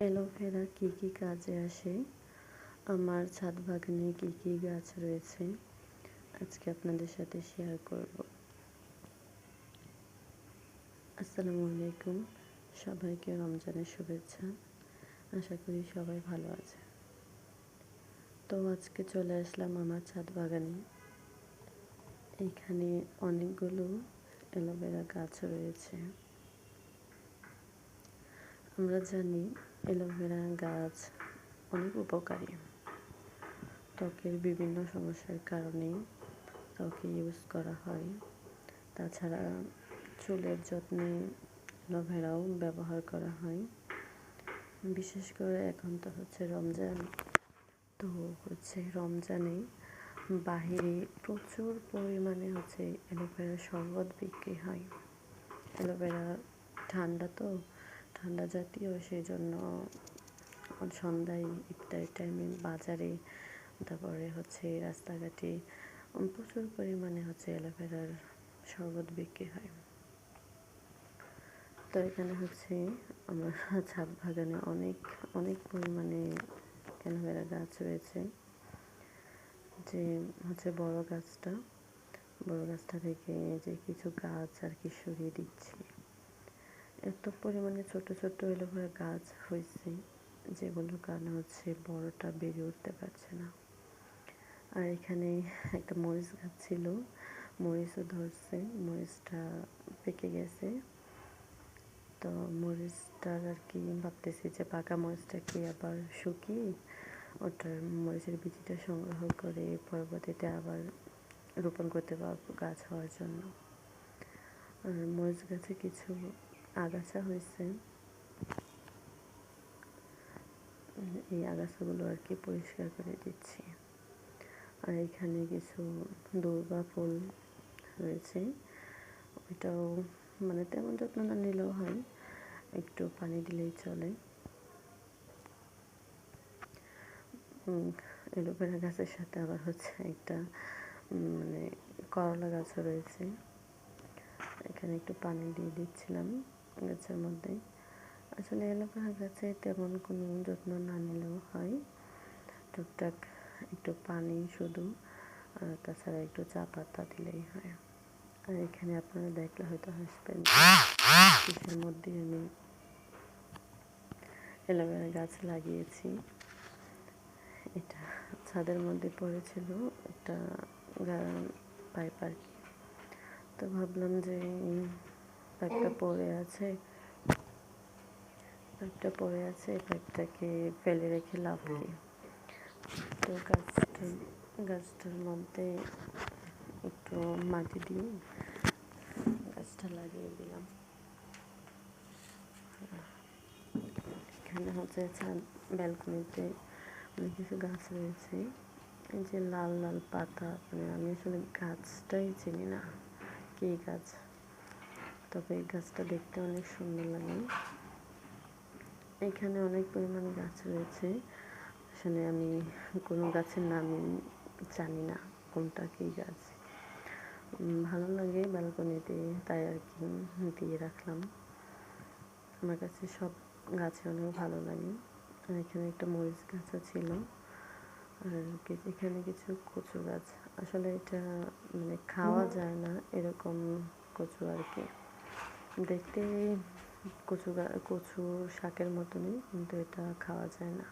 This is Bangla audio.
অ্যালোভেরা কি কি কাজে আসে? আমার ছাদ বাগানে কী কী গাছ রয়েছে? আজকে আপনাদের সাথে শেয়ার করব। আসসালামু আলাইকুম। সবাইকে রমজানের শুভেচ্ছা। আশা করি সবাই ভালো আছে তো আজকে চলে আসলাম আমার ছাদ বাগানে। এখানে অনেকগুলো অ্যালোভেরা গাছ রয়েছে। আমরা জানি অ্যালোভেরা গাছ অনেক উপকারী। ত্বকের বিভিন্ন সমস্যার কারণে ত্বকে ইউজ করা হয়। তাছাড়া চুলের যত্নে অ্যালোভেরাও ব্যবহার করা হয়। বিশেষ করে এখন তো হচ্ছে রমজান। তো হচ্ছে রমজানে বাহিরে প্রচুর পরিমাণে হচ্ছে অ্যালোভেরার শরবত বিক্রি হয়। অ্যালোভেরা ঠান্ডা তো ঠান্ডা জাতীয় সেই জন্য সন্ধ্যায় ইফতারের টাইমে বাজারে, তারপরে হচ্ছে রাস্তাঘাটে প্রচুর পরিমাণে হচ্ছে অ্যালোভেরার শরবত বিক্রি হয়। তো এখানে হচ্ছে আমার ছাদ বাগানে অনেক অনেক পরিমাণে অ্যালোভেরা গাছ রয়েছে। যে হচ্ছে বড় গাছটা বড় গাছটা থেকে যে কিছু গাছ আর কি সরিয়ে দিচ্ছি। এত পরিমাণে ছোট ছোট অ্যালোভেরা গাছ হয়েছে যেগুলো কারণে হচ্ছে বড়টা বেড়ে উঠতে পারছে না। আর এখানে একটা মরিচ গাছ ছিল, মরিচও ধরছে, মরিচটা পেকে গেছে। তো মরিচটার আর কি ভাবতেছি যে পাকা মরিচটাকে আবার শুকিয়ে ওটার মরিচের বিচিটা সংগ্রহ করে পরবর্তীতে আবার রোপণ করতে পারব গাছ হওয়ার জন্য। আর মরিচ গাছে কিছু আগাছা হয়েছে। এই আগাছাগুলো আর কি পরিষ্কার করে দিচ্ছি। আর এখানে কিছু দুর্বা ফুল রয়েছে। ওইটাও মানে তেমন যত্ন না নিলেও হয়, একটু পানি দিলেই চলে। এলোভেরা গাছের সাথে আবার হচ্ছে একটা মানে করলা গাছও রয়েছে। এখানে একটু পানি দিয়ে দিচ্ছিলাম। গাছের মধ্যে। আসলে অ্যালোভেরা গাছে তেমন কোনো যত্ন না নিলেও হয়। টুকটাক একটু পানি শুধু, আর তাছাড়া একটু চা পাতা দিলেই হয়। আর এখানে আপনারা দেখলে হয়তো হাসবেন কিসের মধ্যে আমি অ্যালোভেরা গাছ লাগিয়েছি। এটা ছাদের মধ্যে পড়েছিল, একটা পাইপ আর কি তো ভাবলাম যে পাইপটা পড়ে আছে। পাইপটা পড়ে আছে পাইপটাকে ফেলে রেখে লাভ কি? তো গাছটা, গাছটার মধ্যে একটু মাটি দিয়ে গাছটা লাগিয়ে দিলাম। এখানে হচ্ছে ছাদ, ব্যালকনিতে অনেক কিছু গাছ রয়েছে। এই যে লাল লাল পাতা মানে আমি আসলে গাছটাই চিনি না। কি গাছ? তবে এই গাছটা দেখতে অনেক সুন্দর লাগে। এখানে অনেক পরিমাণ গাছ রয়েছে। আসলে আমি কোনো গাছের নামই জানি না কোনটা কী গাছ। ভালো লাগে ব্যালকনিতে, তাই আর কি দিয়ে রাখলাম। আমার কাছে সব গাছে অনেক ভালো লাগে। আর এখানে একটা মরিচ গাছও ছিল। আর এখানে কিছু কচু গাছ। আসলে এটা মানে খাওয়া যায় না এরকম কচু আর কি। দেখতে কচু কচু শাকের মতনই কিন্তু এটা খাওয়া যায় না।